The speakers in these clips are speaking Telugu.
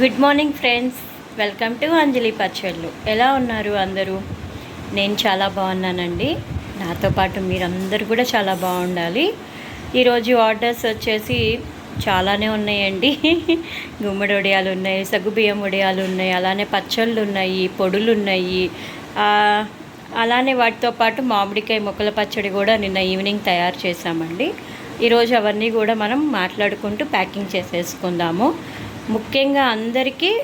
Good morning friends. Welcome to Anjali పచ్చళ్ళు. ఎలా ఉన్నారు అందరూ? నేను చాలా బాగున్నానండి. నాతో పాటు మీరందరూ కూడా చాలా బాగుండాలి. ఈరోజు ఆర్డర్స్ వచ్చేసి చాలానే ఉన్నాయండి. గుమ్మడి వడియాలు ఉన్నాయి సగ్గుబియ్యం వడియాలు ఉన్నాయి అలానే పచ్చళ్ళు ఉన్నాయి పొడులు ఉన్నాయి. అలానే వాటితో పాటు మామిడికాయ ముక్కల పచ్చడి కూడా నిన్న ఈవినింగ్ తయారు చేశామండి. ఈరోజు అవన్నీ కూడా మనం మాట్లాడుకుంటూ ప్యాకింగ్ చేసేసుకుందాము. ముఖ్యంగా అందరికీ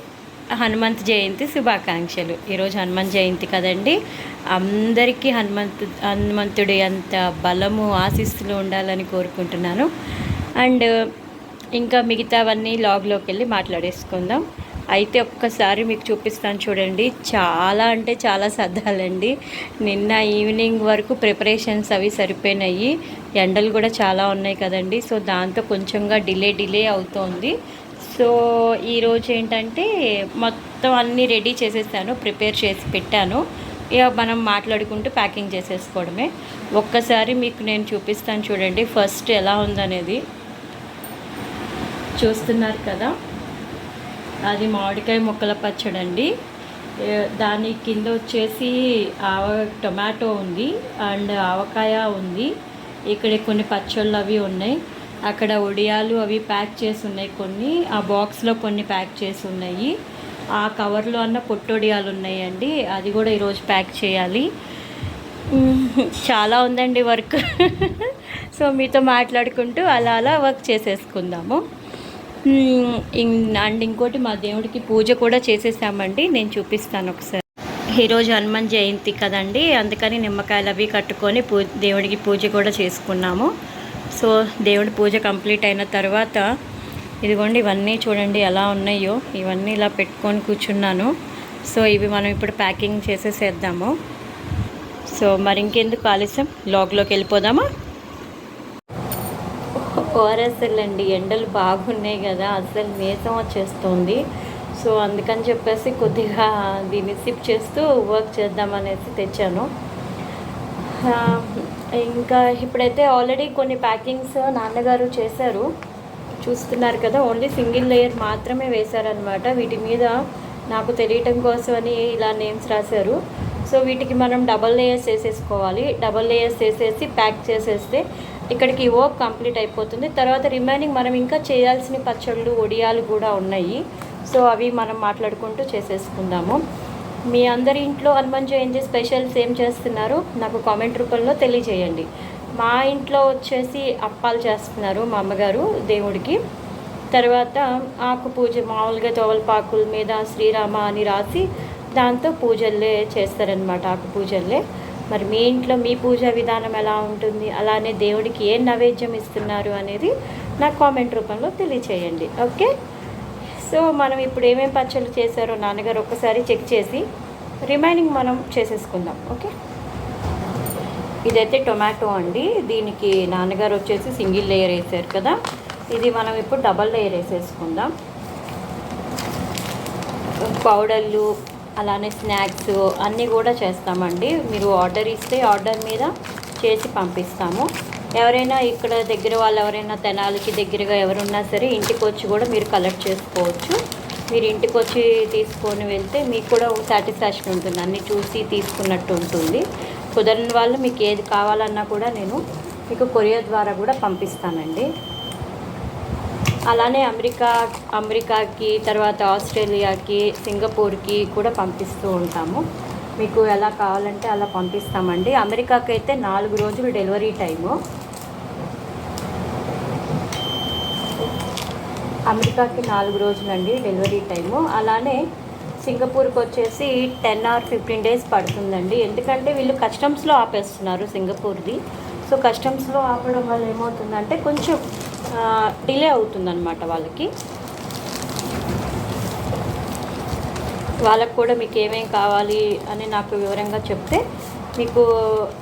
హనుమంత్ జయంతి శుభాకాంక్షలు. ఈరోజు హనుమంత్ జయంతి కదండి. అందరికీ హనుమంతు హనుమంతుడి అంత బలము ఆశీస్సులు ఉండాలని కోరుకుంటున్నాను. అండ్ ఇంకా మిగతావన్నీ లాగ్లోకి వెళ్ళి మాట్లాడేసుకుందాం. అయితే ఒక్కసారి మీకు చూపిస్తాను చూడండి. చాలా అంటే చాలా సర్దాలండి. నిన్న ఈవినింగ్ వరకు ప్రిపరేషన్స్ అవి సరిపోయినాయి. ఎండలు కూడా చాలా ఉన్నాయి కదండి. సో దాంతో కొంచెంగా డిలే డిలే అవుతోంది. సో ఈరోజు ఏంటంటే మొత్తం అన్నీ రెడీ చేసేసాను ప్రిపేర్ చేసి పెట్టాను. ఇక మనం మాట్లాడుకుంటూ ప్యాకింగ్ చేసేసుకోవడమే. ఒక్కసారి మీకు నేను చూపిస్తాను చూడండి ఫస్ట్ ఎలా ఉందనేది. చూస్తున్నారు కదా? అది మామిడికాయ ముక్కల పచ్చడి అండి దాని కింద వచ్చేసి ఆవ టొమాటో ఉంది అండ్ ఆవకాయ ఉంది. ఇక్కడ కొన్ని పచ్చళ్ళు అవి ఉన్నాయి. అక్కడ ఒడియాలు అవి ప్యాక్ చేసి ఉన్నాయి కొన్ని. ఆ బాక్స్లో కొన్ని ప్యాక్ చేసి ఉన్నాయి. ఆ కవర్లో అన్న పొట్టొడియాలు ఉన్నాయండి. అది కూడా ఈరోజు ప్యాక్ చేయాలి. చాలా ఉందండి వర్క్. సో మీతో మాట్లాడుకుంటూ అలా అలా వర్క్ చేసేసుకుందాము. ఇం- అండ్ ఇంకోటి మా దేవుడికి పూజ కూడా చేసేసామండి. నేను చూపిస్తాను ఒకసారి. ఈరోజు హనుమాన్ జయంతి కదండి. అందుకని నిమ్మకాయలు అవి కట్టుకొని పూ దేవుడికి పూజ కూడా చేసుకున్నాము. సో దేవుడి పూజ కంప్లీట్ అయిన తర్వాత ఇదిగోండి ఇవన్నీ చూడండి ఎలా ఉన్నాయో. ఇవన్నీ ఇలా పెట్టుకొని కూర్చున్నాను. సో ఇవి మనం ఇప్పుడు ప్యాకింగ్ చేసేసేద్దాము. సో మరి ఇంకెందుకు ఆలస్యం? లాగ్లోకి వెళ్ళిపోదామా? ఓఆర్ఎస్ఎల్ అండి ఎండలు బాగున్నాయి కదా. అసలు నీరసం వచ్చేస్తుంది. సో అందుకని చెప్పేసి కొద్దిగా దీన్ని సిప్ చేస్తూ వర్క్ చేద్దామనేసి తెచ్చాను. ఇంకా ఇప్పుడైతే ఆల్రెడీ కొన్ని ప్యాకింగ్స్ నాన్నగారు చేశారు. చూస్తున్నారు కదా ఓన్లీ సింగిల్ లేయర్ మాత్రమే వేశారనమాట వీటి మీద నాకు తెలియటం కోసమని ఇలా నేమ్స్ రాశారు. సో వీటికి మనం డబల్ లేయర్స్ వేసేసుకోవాలి. డబల్ లేయర్స్ వేసేసి ప్యాక్ చేసేస్తే ఇక్కడికి వర్క్ కంప్లీట్ అయిపోతుంది. తర్వాత రిమైనింగ్ మనం ఇంకా చేయాల్సిన పచ్చళ్ళు ఒడియాలు కూడా ఉన్నాయి. సో అవి మనం మాట్లాడుకుంటూ చేసేసుకుందాము. మీ అందరి ఇంట్లో హనుమాన్ జయంతి స్పెషల్స్ ఏం చేస్తున్నారు? నాకు కామెంట్ రూపంలో తెలియజేయండి. మా ఇంట్లో వచ్చేసి అప్పాలు చేస్తున్నారు మా అమ్మగారు దేవుడికి. తర్వాత ఆకు పూజ మామూలుగా తోవలపాకుల మీద శ్రీరామ అని రాసి దాంతో పూజల్లే చేస్తారనమాట ఆకు పూజల్లే మరి మీ ఇంట్లో మీ పూజా విధానం ఎలా ఉంటుంది? అలానే దేవుడికి ఏ నైవేద్యం ఇస్తున్నారు అనేది నాకు కామెంట్ రూపంలో తెలియచేయండి. ఓకే? సో మనం ఇప్పుడు ఏమేమి పచ్చళ్ళు చేశారో నాన్నగారు ఒక్కసారి చెక్ చేసి రిమైనింగ్ మనం చేసేసుకుందాం ఓకే? ఇదైతే టొమాటో అండి. దీనికి నాన్నగారు వచ్చేసి సింగిల్ లేయర్ వేసారు కదా. ఇది మనం ఇప్పుడు డబల్ లేయర్ వేసేసుకుందాం. పౌడర్లు అలానే స్నాక్స్ అన్నీ కూడా చేస్తామండి. మీరు ఆర్డర్ ఇస్తే ఆర్డర్ మీద చేసి పంపిస్తాము. ఎవరైనా ఇక్కడ దగ్గర వాళ్ళు ఎవరైనా తెనాలికి దగ్గరగా ఎవరున్నా సరే ఇంటికి వచ్చి కూడా మీరు కలెక్ట్ చేసుకోవచ్చు. మీరు ఇంటికి వచ్చి తీసుకొని వెళ్తే మీకు కూడా ఒక సాటిస్ఫాక్షన్ ఉంటుంది. అన్నీ చూసి తీసుకున్నట్టు ఉంటుంది. కుదరని వాళ్ళు మీకు ఏది కావాలన్నా కూడా నేను మీకు కొరియర్ ద్వారా కూడా పంపిస్తానండి. అలానే అమెరికా అమెరికాకి తర్వాత ఆస్ట్రేలియాకి సింగపూర్కి కూడా పంపిస్తూ ఉంటాము. మీకు ఎలా కావాలంటే అలా పంపిస్తామండి. అమెరికాకి అయితే నాలుగు రోజులు డెలివరీ టైము. అమెరికాకి నాలుగు రోజులండి డెలివరీ టైము. అలానే సింగపూర్కి వచ్చేసి టెన్ ఆర్ ఫిఫ్టీన్ డేస్ పడుతుందండి. ఎందుకంటే వీళ్ళు కస్టమ్స్లో ఆపేస్తున్నారు సింగపూర్ది. సో కస్టమ్స్లో ఆపడం వల్ల ఏమవుతుందంటే కొంచెం డిలే అవుతుందన్నమాట వాళ్ళకి. వాళ్ళకు కూడా మీకు ఏమేమి కావాలి అని నాకు వివరంగా చెప్తే మీకు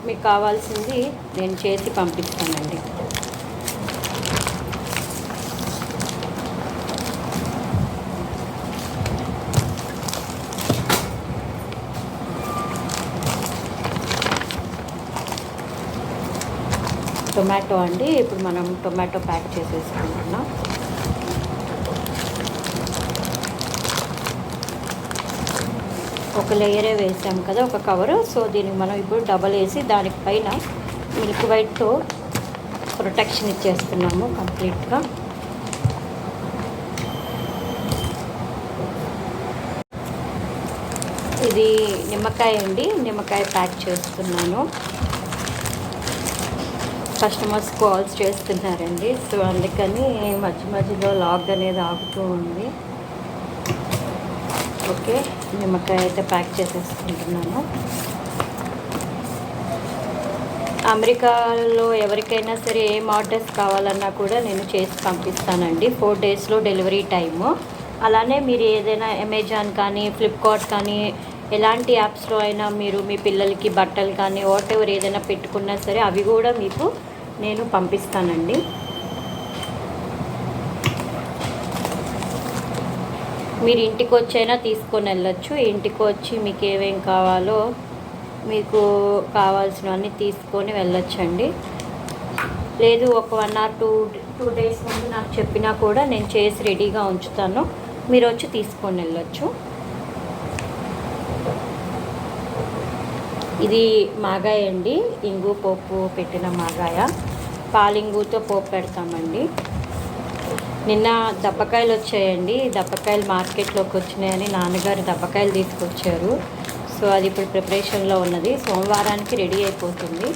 మీకు కావాల్సింది నేను చేసి పంపిస్తానండి. టొమాటో అండి ఇప్పుడు మనం టొమాటో ప్యాక్ చేసేసుకుంటున్నాం. ఒక లేయరే వేసాం కదా ఒక కవరు సో దీనికి మనం ఇప్పుడు డబల్ వేసి దానిపైన మిల్క్ వైట్తో ప్రొటెక్షన్ ఇచ్చేస్తున్నాము కంప్లీట్గా ఇది నిమ్మకాయ అండి నిమ్మకాయ ప్యాక్ చేస్తున్నాను. కస్టమర్స్ కాల్స్ చేస్తున్నారండి. సో అందుకని మధ్య మధ్యలో లాగ్ అనేది ఆగుతూ ఉంది. ఓకే నిమ్మకాయ అయితే ప్యాక్ చేసేసుకుంటున్నాను. అమెరికాలో ఎవరికైనా సరే ఏం ఆర్డర్స్ కావాలన్నా కూడా నేను చేసి పంపిస్తానండి. ఫోర్ డేస్లో డెలివరీ టైము. అలానే మీరు ఏదైనా అమెజాన్ కానీ ఫ్లిప్కార్ట్ కానీ ఎలాంటి యాప్స్లో అయినా మీరు మీ పిల్లలకి బట్టలు కానీ వాట్ ఎవర్ ఏదైనా పెట్టుకున్నా సరే అవి కూడా మీకు నేను పంపిస్తానండి. మీరు ఇంటికి వచ్చైనా తీసుకొని వెళ్ళొచ్చు. ఇంటికి వచ్చి మీకు ఏమేం కావాలో మీకు కావాల్సినవన్నీ తీసుకొని వెళ్ళొచ్చండి. లేదు ఒక one or two two days ముందు నాకు చెప్పినా కూడా నేను చేసి రెడీగా ఉంచుతాను. మీరు వచ్చి తీసుకొని వెళ్ళొచ్చు. ఇది మాగాయ అండి. ఇంగు పోపు పెట్టిన మాగాయ. పాలింగుతో పోపు పెడతామండి. నిన్న దప్పకాయలు వచ్చాయండి. దప్పకాయలు మార్కెట్లోకి వచ్చినాయని నాన్నగారు దప్పకాయలు తీసుకొచ్చారు. సో అది ఇప్పుడు ప్రిపరేషన్లో ఉన్నది. సోమవారానికి రెడీ అయిపోతుంది.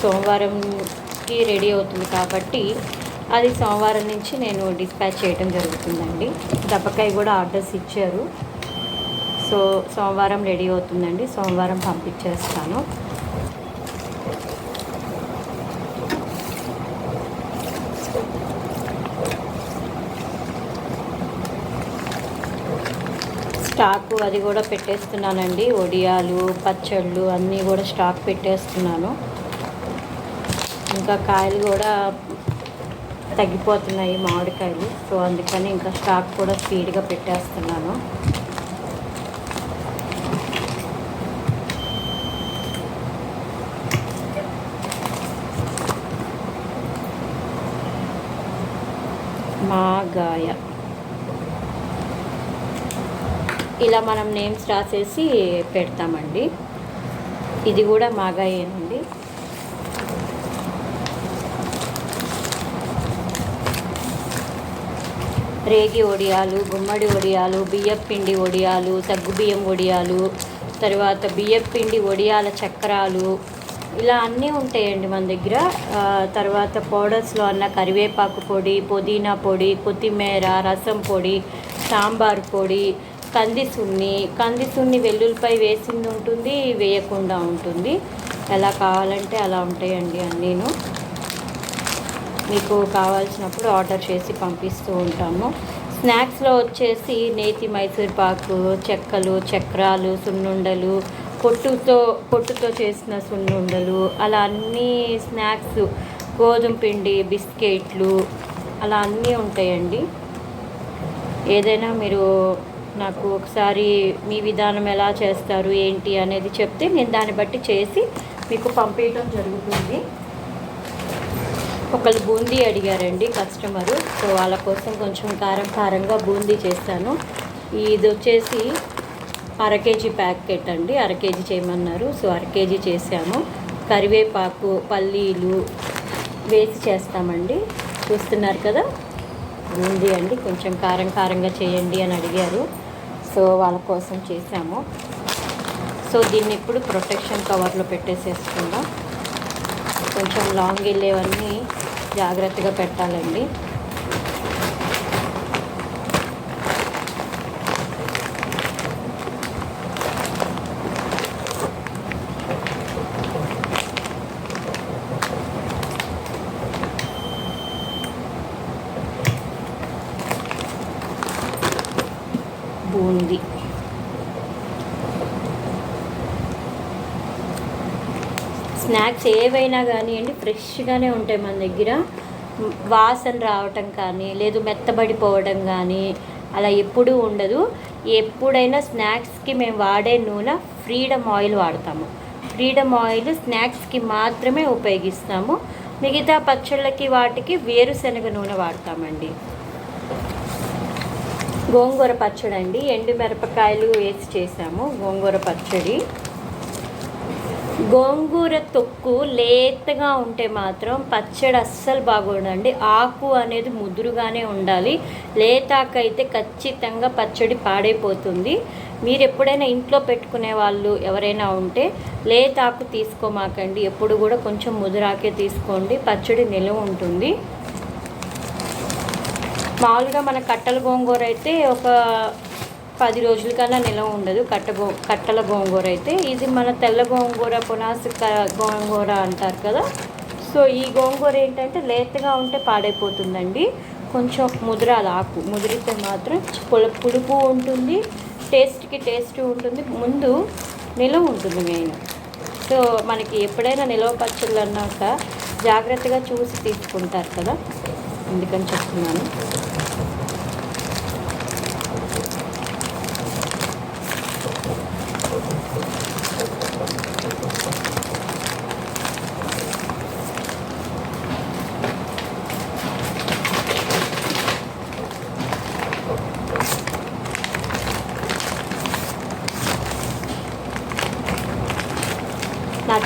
సోమవారంకి రెడీ అవుతుంది కాబట్టి అది సోమవారం నుంచి నేను డిస్పాచ్ చేయడం జరుగుతుందండి. దప్పకాయ కూడా ఆర్డర్స్ ఇచ్చారు. సో సోమవారం రెడీ అవుతుందండి. సోమవారం పంపించేస్తాను. స్టాకు అది కూడా పెట్టేస్తున్నానండి. ఒడియాలు పచ్చళ్ళు అన్నీ కూడా స్టాక్ పెట్టేస్తున్నాను. ఇంకా కాయలు కూడా తగ్గిపోతున్నాయి మామిడికాయలు. సో అందుకని ఇంకా స్టాక్ కూడా స్పీడ్గా పెట్టేస్తున్నాను. మాగాయ. ఇలా మనం నేమ్స్ రాసేసి పెడతామండి. ఇది కూడా మాగాయేనండి రేగి వడియాలు గుమ్మడి ఒడియాలు బియ్యపు పిండి వడియాలు సగ్గుబియ్యం వడియాలు తర్వాత బియ్యపు పిండి వడియాల చక్రాలు ఇలా అన్నీ ఉంటాయండి మన దగ్గర. తర్వాత పౌడర్స్లో అన్న కరివేపాకు పొడి పుదీనా పొడి కొత్తిమీర రసం పొడి సాంబార్ పొడి కంది సున్ని కంది సున్ని వెల్లుల్లిపై వేసింది ఉంటుంది వేయకుండా ఉంటుంది. ఎలా కావాలంటే అలా ఉంటాయండి అన్నీను. మీకు కావాల్సినప్పుడు ఆర్డర్ చేసి పంపిస్తూ ఉంటాము. స్నాక్స్లో వచ్చేసి నేతి మైసూర్ పాకు చెక్కలు చక్రాలు సున్నుండలు పొట్టుతో పొట్టుతో చేసిన సున్నుండలు అలా అన్ని స్నాక్స్ గోధుమ పిండి బిస్కెట్లు అలా అన్నీ ఉంటాయండి. ఏదైనా మీరు నాకు ఒకసారి మీ విధానం ఎలా చేస్తారు ఏంటి అనేది చెప్తే నేను దాన్ని బట్టి చేసి మీకు పంపించడం జరుగుతుంది. ఒకళ్ళు బూందీ అడిగారండి కస్టమరు సో వాళ్ళ కోసం కొంచెం కారం కారంగా బూందీ చేస్తాను. ఇది వచ్చేసి అర కేజీ ప్యాకెట్ అండి అర కేజీ చేయమన్నారు. సో అర కేజీ చేసాము. కరివేపాకు పల్లీలు వేసి చేస్తామండి. చూస్తున్నారు కదా? బూందీ అండి కొంచెం కారం కారంగా చేయండి అని అడిగారు. సో వాళ్ళ కోసం చేసాము సో దీన్ని ఇప్పుడు ప్రొటెక్షన్ కవర్లో పెట్టేసేసుకుందాం. కొంచెం లాంగ్ వెళ్ళేవన్నీ జాగ్రత్తగా పెట్టాలండి బూందీ స్నాక్స్ ఏవైనా కానివ్వండి ఫ్రెష్గానే ఉంటాయి మన దగ్గర. వాసన రావటం కానీ లేదు మెత్తబడిపోవడం కానీ అలా ఎప్పుడూ ఉండదు. ఎప్పుడైనా స్నాక్స్కి మేము వాడే నూనె ఫ్రీడమ్ ఆయిల్ వాడతాము. ఫ్రీడమ్ ఆయిల్ స్నాక్స్కి మాత్రమే ఉపయోగిస్తాము. మిగతా పచ్చళ్ళకి వాటికి వేరుశనగ నూనె వాడతామండి. గోంగూర పచ్చడి అండి ఎండు మిరపకాయలు వేసి చేసాము గోంగూర పచ్చడి. గోంగూర తొక్కు లేతగా ఉంటే మాత్రం పచ్చడి అస్సలు బాగుండండి ఆకు అనేది ముదురుగానే ఉండాలి. లేతాకు అయితే ఖచ్చితంగా పచ్చడి పాడైపోతుంది. మీరు ఎప్పుడైనా ఇంట్లో పెట్టుకునే వాళ్ళు ఎవరైనా ఉంటే లేతాకు తీసుకోమాకండి. ఎప్పుడు కూడా కొంచెం ముదురాకే తీసుకోండి. పచ్చడి నిలువ ఉంటుంది. మామూలుగా మన కట్టల గోంగూర అయితే ఒక పది రోజుల కన్నా నిలవ ఉండదు. కట్ట గో కట్టల గోంగూర అయితే. ఇది మన తెల్ల గోంగూర పునాసి గోంగూర అంటారు కదా. సో ఈ గోంగూర ఏంటంటే లేతగా ఉంటే పాడైపోతుందండి. కొంచెం ముదరాలి ఆకు. ముదిరితే మాత్రం పుల పులుపు ఉంటుంది. టేస్ట్కి టేస్ట్ ఉంటుంది. ముందు నిలవ ఉంటుంది మెయిన్. సో మనకి ఎప్పుడైనా నిలవ పచ్చళ్ళు అన్నాక జాగ్రత్తగా చూసి తీసుకుంటారు కదా. అందుకని చెప్తున్నాను.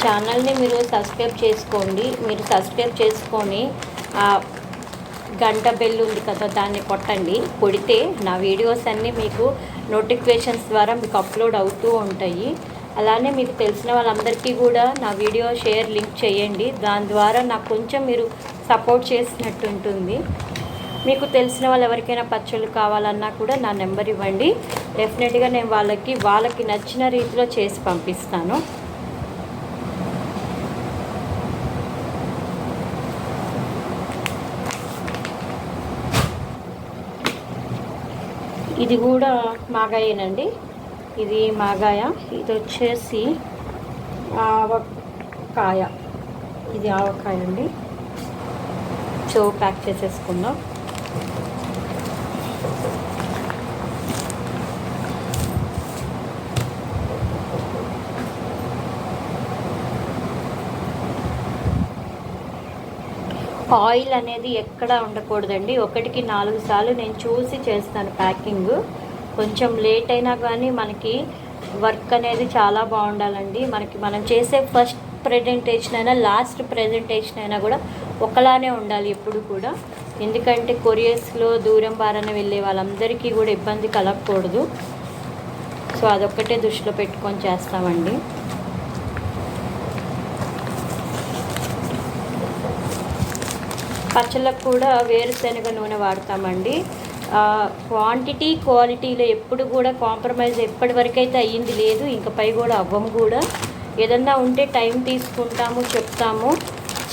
ఛానల్ని మీరు సబ్స్క్రైబ్ చేసుకోండి. మీరు సబ్స్క్రైబ్ చేసుకొని గంట బెల్ ఉంది కదా దాన్ని కొట్టండి. కొడితే నా వీడియోస్ అన్నీ మీకు నోటిఫికేషన్స్ ద్వారా మీకు అప్లోడ్ అవుతూ ఉంటాయి. అలానే మీకు తెలిసిన వాళ్ళందరికీ కూడా నా వీడియో షేర్ లింక్ చేయండి. దాని ద్వారా నాకు కొంచెం మీరు సపోర్ట్ చేసినట్టు ఉంటుంది. మీకు తెలిసిన వాళ్ళు ఎవరికైనా పచ్చళ్ళు కావాలన్నా కూడా నా నెంబర్ ఇవ్వండి. డెఫినెట్గా నేను వాళ్ళకి వాళ్ళకి నచ్చిన రీతిలో చేసి పంపిస్తాను. ఇది కూడా మాగాయేనండి. ఇది మాగాయ. ఇది వచ్చేసి ఆవకాయ. ఇది ఆవకాయ అండి. సో ప్యాక్ చేసేసుకుందాం. ఆయిల్ అనేది ఎక్కడ ఉండకూడదండి. ఒకటికి నాలుగు సార్లు నేను చూసి చేస్తాను ప్యాకింగ్. కొంచెం లేట్ అయినా కానీ మనకి వర్క్ అనేది చాలా బాగుండాలండి. మనకి మనం చేసే ఫస్ట్ ప్రజెంటేషన్ అయినా లాస్ట్ ప్రజెంటేషన్ అయినా కూడా ఒకలానే ఉండాలి ఎప్పుడు కూడా. ఎందుకంటే కొరియర్స్లో దూరం బారన వెళ్ళే వాళ్ళందరికీ కూడా ఇబ్బంది కలగకూడదు. సో అదొక్కటే దృష్టిలో పెట్టుకొని చేస్తామండి. పచ్చళ్ళకు కూడా వేరుశనగ నూనె వాడతామండి. క్వాంటిటీ క్వాలిటీలో ఎప్పుడు కూడా కాంప్రమైజ్ ఎప్పటి అయ్యింది లేదు ఇంకపై కూడా అవ్వము కూడా. ఏదన్నా ఉంటే టైం తీసుకుంటాము చెప్తాము.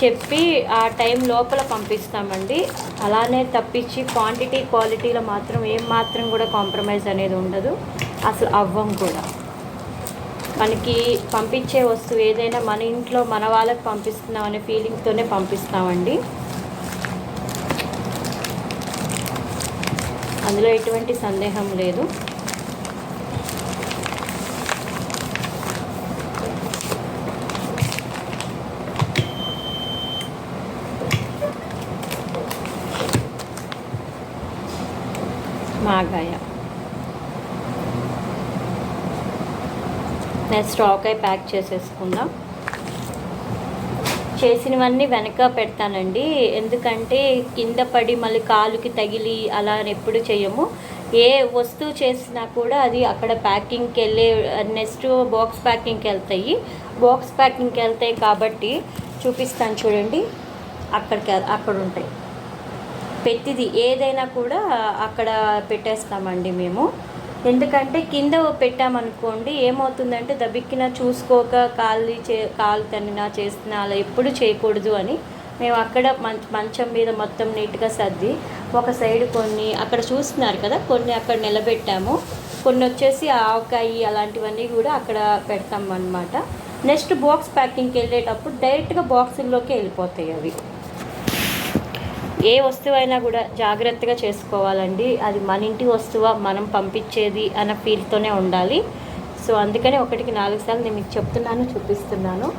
చెప్పి ఆ టైం లోపల పంపిస్తామండి. అలానే తప్పించి క్వాంటిటీ క్వాలిటీలో మాత్రం ఏం మాత్రం కూడా కాంప్రమైజ్ అనేది ఉండదు. అసలు అవ్వం కూడా. మనకి పంపించే వస్తువు ఏదైనా మన ఇంట్లో మన వాళ్ళకి పంపిస్తున్నాం అనే ఫీలింగ్తోనే పంపిస్తామండి. అందులో ఎటువంటి సందేహం లేదు. మాగాయ. నెక్స్ట్ అయి ప్యాక్ చేసేసుకుందాం. చేసినవన్నీ వెనక పెడతానండి. ఎందుకంటే కింద పడి మళ్ళీ కాలుకి తగిలి అలా ఎప్పుడు చేయము. ఏ వస్తువు చేసినా కూడా అది అక్కడ ప్యాకింగ్కి వెళ్ళే నెక్స్ట్ బాక్స్ ప్యాకింగ్కి వెళ్తాయి. బాక్స్ ప్యాకింగ్కి వెళ్తాయి కాబట్టి చూపిస్తాను చూడండి. అక్కడికి అక్కడ ఉంటాయి. పెట్టిది ఏదైనా కూడా అక్కడ పెట్టేస్తామండి మేము. ఎందుకంటే కింద పెట్టామనుకోండి ఏమవుతుందంటే దబిక్కిన చూసుకోక కాళ్ళు చే కాలు తనినా చేస్తున్నా అలా ఎప్పుడు చేయకూడదు అని మేము అక్కడ మంచం మీద మొత్తం నీట్గా సర్ది ఒక సైడ్ కొన్ని అక్కడ చూస్తున్నారు కదా కొన్ని అక్కడ నిలబెట్టాము. కొన్ని వచ్చేసి ఆవకాయ అలాంటివన్నీ కూడా అక్కడ పెడతాం అనమాట నెక్స్ట్ బాక్స్ ప్యాకింగ్కి వెళ్ళేటప్పుడు డైరెక్ట్గా బాక్సుల్లోకి వెళ్ళిపోతాయి అవి. ఏ వస్తువు అయినా కూడా జాగ్రత్తగా చేసుకోవాలండి. అది మన ఇంటి వస్తువా మనం పంపించేది అన్న ఫీల్తోనే ఉండాలి. సో అందుకని ఒకటికి నాలుగు సార్లు నేను మీకు చెప్తున్నాను చూపిస్తున్నాను.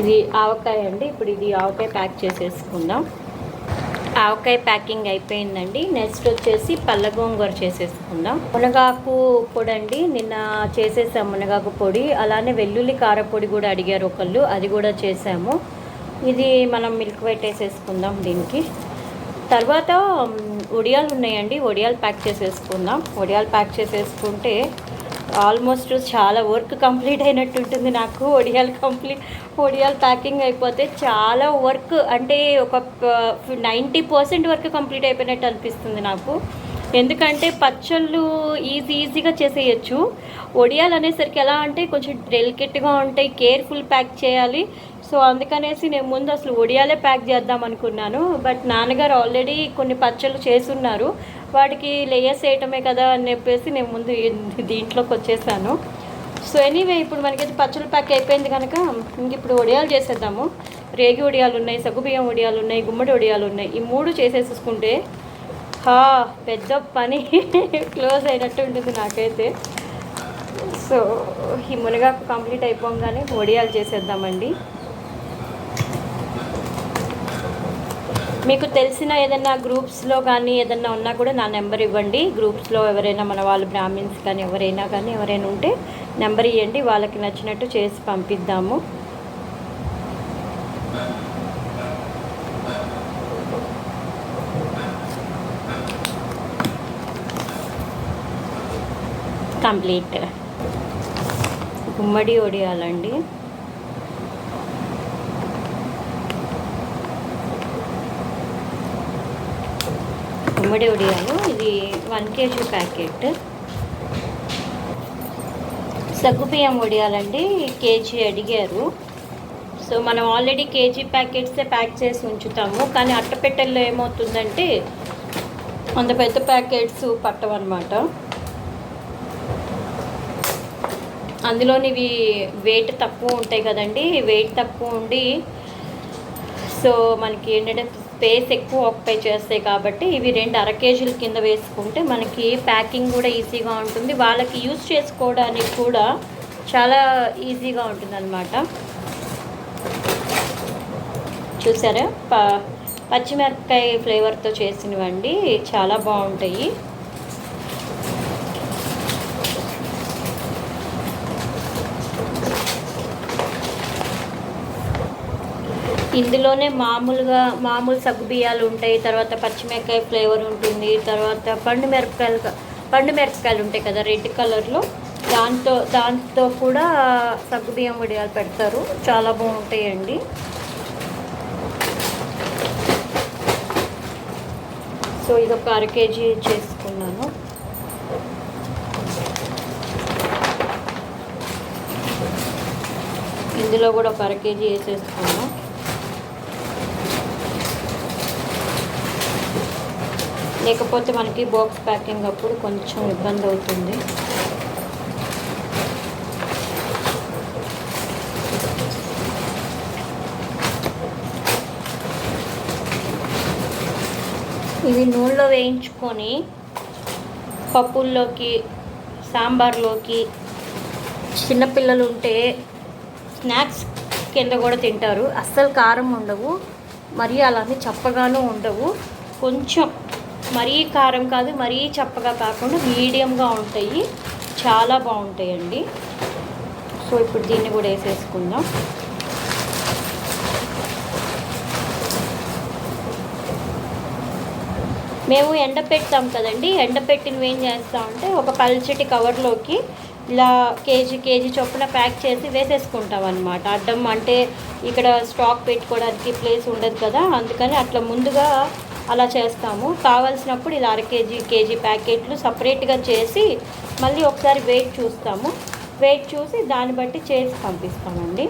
ఇది ఆవకాయ అండి. ఇప్పుడు ఇది ఆవకాయ ప్యాక్ చేసేసుకుందాం. ఆవకాయ ప్యాకింగ్ అయిపోయిందండి. నెక్స్ట్ వచ్చేసి పళ్ళ గోంగూర చేసేసుకుందాం. మునగాకు పొడి అండి. నిన్న చేసేసాం మునగాకు పొడి. అలానే వెల్లుల్లి కారపొడి కూడా అడిగారు ఒకళ్ళు. అది కూడా చేసాము. ఇది మనం మిల్క్ వైట్ వేసేసుకుందాం దీనికి. తర్వాత ఒడియాలు వడియాలు ఉన్నాయండి. వడియాలు ప్యాక్ చేసేసుకుందాం. వడియాలు ప్యాక్ చేసేసుకుంటే ఆల్మోస్ట్ చాలా వర్క్ కంప్లీట్ అయినట్టు ఉంటుంది నాకు. వడియాలు కంప్లీట్ ఒడియాలు ప్యాకింగ్ అయిపోతే చాలా వర్క్ అంటే ఒక నైంటీ పర్సెంట్ వర్క్ కంప్లీట్ అయిపోయినట్టు అనిపిస్తుంది నాకు. ఎందుకంటే పచ్చళ్ళు ఈజీ ఈజీగా చేసేయచ్చు. వడియాలు అనేసరికి ఎలా అంటే కొంచెం డెలికేట్గా ఉంటాయి కేర్ఫుల్ ప్యాక్ చేయాలి. సో అందుకనేసి నేను ముందు అసలు వడియాలే ప్యాక్ చేద్దాం అనుకున్నాను. బట్ నాన్నగారు ఆల్రెడీ కొన్ని పచ్చళ్ళు చేసున్నారు వాటికి లేయర్స్ వేయటమే కదా అని చెప్పేసి నేను ముందు దీంట్లోకి వచ్చేసాను. సో ఎనీవే ఇప్పుడు మనకైతే పచ్చళ్ళు ప్యాక్ అయిపోయింది కనుక ఇంక ఇప్పుడు వడియాలు చేసేద్దాము. రేగి వడియాలు ఉన్నాయి సగ్గుబియ్యం వడియాలు ఉన్నాయి గుమ్మడి వడియాలు ఉన్నాయి ఈ మూడు చేసేసుకుంటే హా పెద్ద పని. క్లోజ్ అయినట్టు ఉంటుంది నాకైతే. సో ఈ మునగాకు కంప్లీట్ అయిపోగానే వడియాలు చేసేద్దామండి. మీకు తెలిసిన ఏదైనా గ్రూప్స్లో కానీ ఏదైనా ఉన్నా కూడా నా నెంబర్ ఇవ్వండి. గ్రూప్స్లో ఎవరైనా మన వాళ్ళు బ్రాహ్మిన్స్ కానీ ఎవరైనా కానీ ఎవరైనా ఉంటే నెంబర్ ఇవ్వండి వాళ్ళకి నచ్చినట్టు చేసి పంపిద్దాము. కంప్లీట్. గుమ్మడి ఒడియాలండి. గుమ్మడి ఒడియాలు ఇది వన్ కేజీ ప్యాకెట్. సగ్గుబియ్యం వడియాలండి కేజీ అడిగారు. సో మనం ఆల్రెడీ కేజీ ప్యాకెట్సే ప్యాక్ చేసి ఉంచుతాము కానీ అట్టపెట్టెల్లో ఏమవుతుందంటే అంత పెద్ద ప్యాకెట్స్ పట్టవన్నమాట. అందులోనివి వెయిట్ తక్కువ ఉంటాయి కదండి. వెయిట్ తక్కువ ఉండి సో మనకి ఏంటంటే స్పేస్ ఎక్కువ ఆక్యుపై చేస్తాయి కాబట్టి ఇవి రెండు అర కేజీల కింద వేసుకుంటే మనకి ప్యాకింగ్ కూడా ఈజీగా ఉంటుంది. వాళ్ళకి యూజ్ చేసుకోవడానికి కూడా చాలా ఈజీగా ఉంటుంది అనమాట చూసారా? ప పచ్చిమిరపకాయ ఫ్లేవర్తో చేసినవండి. చాలా బాగుంటాయి. ఇందులోనే మామూలుగా మామూలు సగ్గు బియ్యాలు ఉంటాయి తర్వాత పచ్చిమిరపకాయ ఫ్లేవర్ ఉంటుంది తర్వాత పండు మిరపకాయలు పండు మిరపకాయలు ఉంటాయి కదా రెడ్ కలర్లో. దాంతో దాంతో కూడా సగ్గు బియ్యం వడియాలు పెడతారు. చాలా బాగుంటాయండి. సో ఇది ఒక అర కేజీ చేసుకున్నాను. ఇందులో కూడా ఒక అర కేజీ వేసేసుకున్నాను. లేకపోతే మనకి బాక్స్ ప్యాకింగ్ అప్పుడు కొంచెం ఇబ్బంది అవుతుంది. ఇవి నూనెలో వేయించుకొని పప్పుల్లోకి సాంబార్లోకి చిన్నపిల్లలు ఉంటే స్నాక్స్ కింద కూడా తింటారు. అస్సలు కారం ఉండవు. మరి అలానే చప్పగానూ ఉండవు. కొంచెం మరీ కారం కాదు మరీ చప్పగా కాకుండా మీడియంగా ఉంటాయి. చాలా బాగుంటాయండి. సో ఇప్పుడు దీన్ని కూడా వేసేసుకుందాం. మేము ఎండ పెడతాం కదండి. ఎండ పెట్టినవి ఏం చేస్తామంటే ఒక పల్చటి కవర్లోకి ఇలా కేజీ కేజీ చొప్పున ప్యాక్ చేసి వేసేసుకుంటాం అనమాట అడ్డం అంటే ఇక్కడ స్టాక్ పెట్టుకోవడానికి ప్లేస్ ఉండదు కదా. అందుకని అట్లా ముందుగా అలా చేస్తాము. కావలసినప్పుడు ఇలా అర కేజీ కేజీ ప్యాకెట్లు సపరేట్గా చేసి మళ్ళీ ఒకసారి వెయిట్ చూస్తాము. వెయిట్ చూసి దాన్ని బట్టి చేసి పంపిస్తామండి.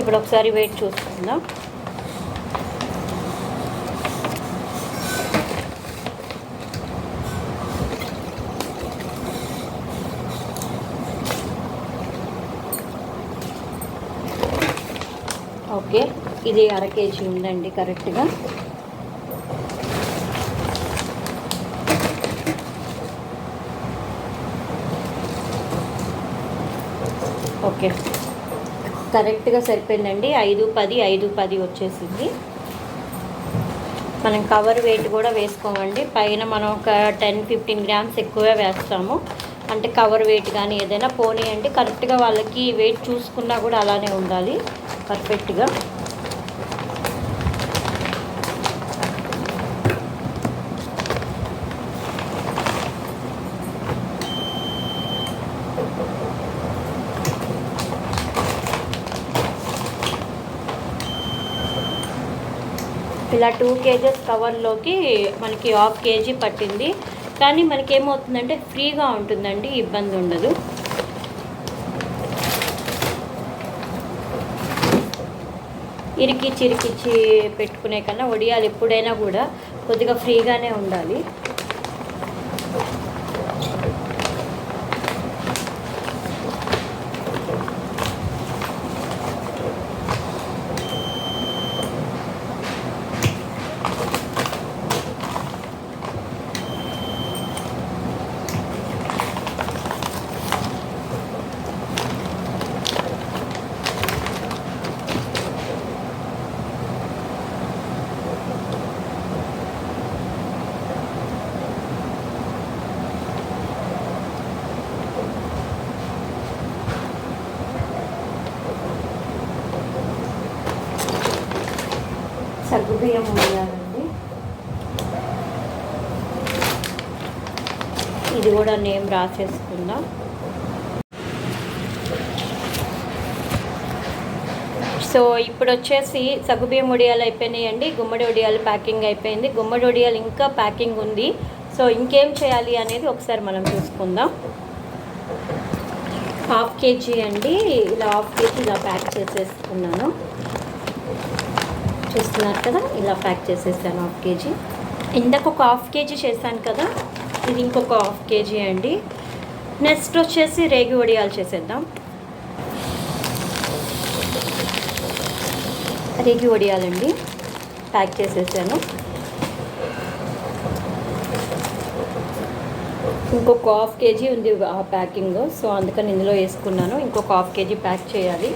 ఇప్పుడు ఒకసారి వెయిట్ చూసుకుందాం ఓకే ఇది అర కేజీ ఉందండి కరెక్ట్గా. ఓకే. కరెక్ట్గా సరిపోయిందండి. ఐదు పది ఐదు పది వచ్చేసింది. మనం కవర్ వెయిట్ కూడా వేసుకోమండి. పైన మనం ఒక టెన్ ఫిఫ్టీన్ గ్రామ్స్ ఎక్కువే వేస్తాము. అంటే కవర్ వెయిట్ కానీ ఏదైనా పోనీయండి. కరెక్ట్గా వాళ్ళకి వెయిట్ చూసుకున్నా కూడా అలానే ఉండాలి. పర్ఫెక్ట్గా. అలా టూ కేజెస్ కవర్లోకి మనకి హాఫ్ కేజీ పట్టింది. కానీ మనకి ఏమవుతుందంటే ఫ్రీగా ఉంటుందండి ఇబ్బంది ఉండదు. ఇరికి చిరికిచ్చి పెట్టుకునే కన్నా వడియాలు ఎప్పుడైనా కూడా కొద్దిగా ఫ్రీగానే ఉండాలి. సగ్గుబియ్యం వేయాలండి ఇది కూడా నేమ్ రాసేసుకుందాం. సో ఇప్పుడు వచ్చేసి సగుబియ్యం ఉడియాలు అయిపోయినాయండి. గుమ్మడి ఉడియాలు ప్యాకింగ్ అయిపోయింది. గుమ్మడి ఉడియాలు ఇంకా ప్యాకింగ్ ఉంది. సో ఇంకేం చేయాలి అనేది ఒకసారి మనం చూసుకుందాం. హాఫ్ కేజీ అండి. ఇలా హాఫ్ కేజీ ఇలా ప్యాక్ చేసేసుకున్నాను. చూస్తున్నారు కదా ఇలా ప్యాక్ చేసేసాను హాఫ్ కేజీ. ఇందాక ఒక హాఫ్ కేజీ చేశాను కదా ఇది ఇంకొక హాఫ్ కేజీ అండి. నెక్స్ట్ వచ్చేసి రేగి వడియాలు చేసేద్దాం. రేగి వడియాలండి ప్యాక్ చేసేసాను. ఇంకొక హాఫ్ కేజీ ఉంది ఆ ప్యాకింగ్ సో అందుకని ఇందులో వేసుకున్నాను. ఇంకొక హాఫ్ కేజీ ప్యాక్ చేయాలి.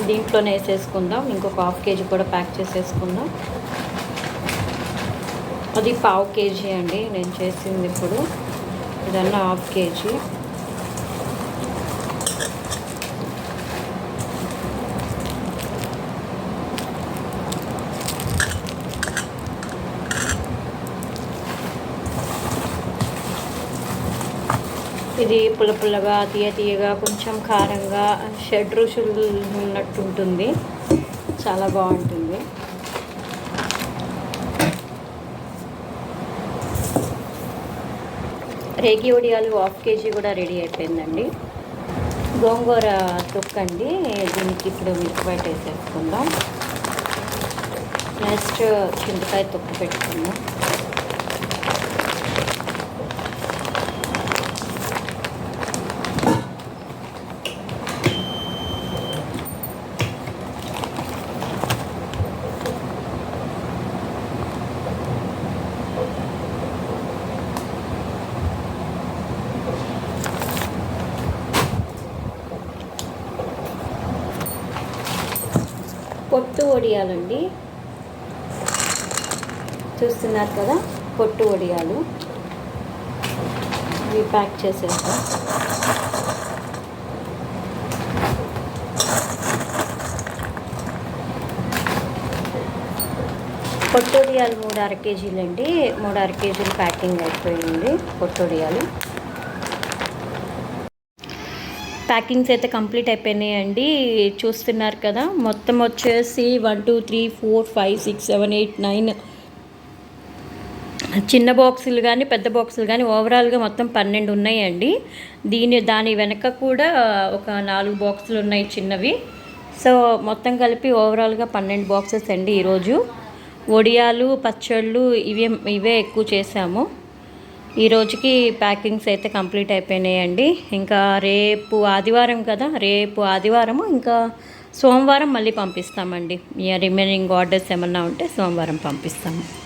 దీంట్లోనే వేసేసుకుందాం. ఇంకొక హాఫ్ కేజీ కూడా ప్యాక్ చేసేసుకుందాం. అది పావు కేజీ అండి. నేను చేసింది ఇప్పుడు. ఇదన్నా హాఫ్ కేజీ. ఇది పుల్ల పుల్లగా తీయ తీయగా కొంచెం కారంగా షెడ్ రుచులు ఉన్నట్టు ఉంటుంది చాలా బాగుంటుంది. రేగి ఒడియాలు హాఫ్ కేజీ కూడా రెడీ అయిపోయిందండి. గోంగూర తొక్కండి. దీనికి ఇప్పుడు మిల్క్ బయట వేసేసుకుందాం నెక్స్ట్ చింతకాయ తొక్కు పెట్టుకుందాం పొట్టు వడియాలండి చూస్తున్నారు కదా పొట్టు వడియాలు ఇవి ప్యాక్ చేసేస్తాం పొట్టొడియాలు మూడు అర కేజీలు అండి మూడు అర కేజీలు ప్యాకింగ్ అయిపోయింది పొట్టొడియాలు ప్యాకింగ్స్ అయితే కంప్లీట్ అయిపోయినాయండి. చూస్తున్నారు కదా మొత్తం వచ్చేసి one two three four five six seven eight nine. చిన్న బాక్సులు కానీ పెద్ద బాక్సులు కానీ ఓవరాల్గా మొత్తం పన్నెండు ఉన్నాయండి. దీని దాని వెనక కూడా ఒక నాలుగు బాక్సులు ఉన్నాయి చిన్నవి. సో మొత్తం కలిపి ఓవరాల్గా పన్నెండు బాక్సెస్ అండి ఈరోజు. వడియాలు పచ్చళ్ళు ఇవే ఇవే ఎక్కువ చేసాము. ఈ రోజుకి ప్యాకింగ్స్ అయితే కంప్లీట్ అయిపోయినాయండి. ఇంకా రేపు ఆదివారం కదా రేపు ఆదివారము ఇంకా సోమవారం మళ్ళీ పంపిస్తామండి. రిమైనింగ్ ఆర్డర్స్ ఏమన్నా ఉంటే సోమవారం పంపిస్తాము.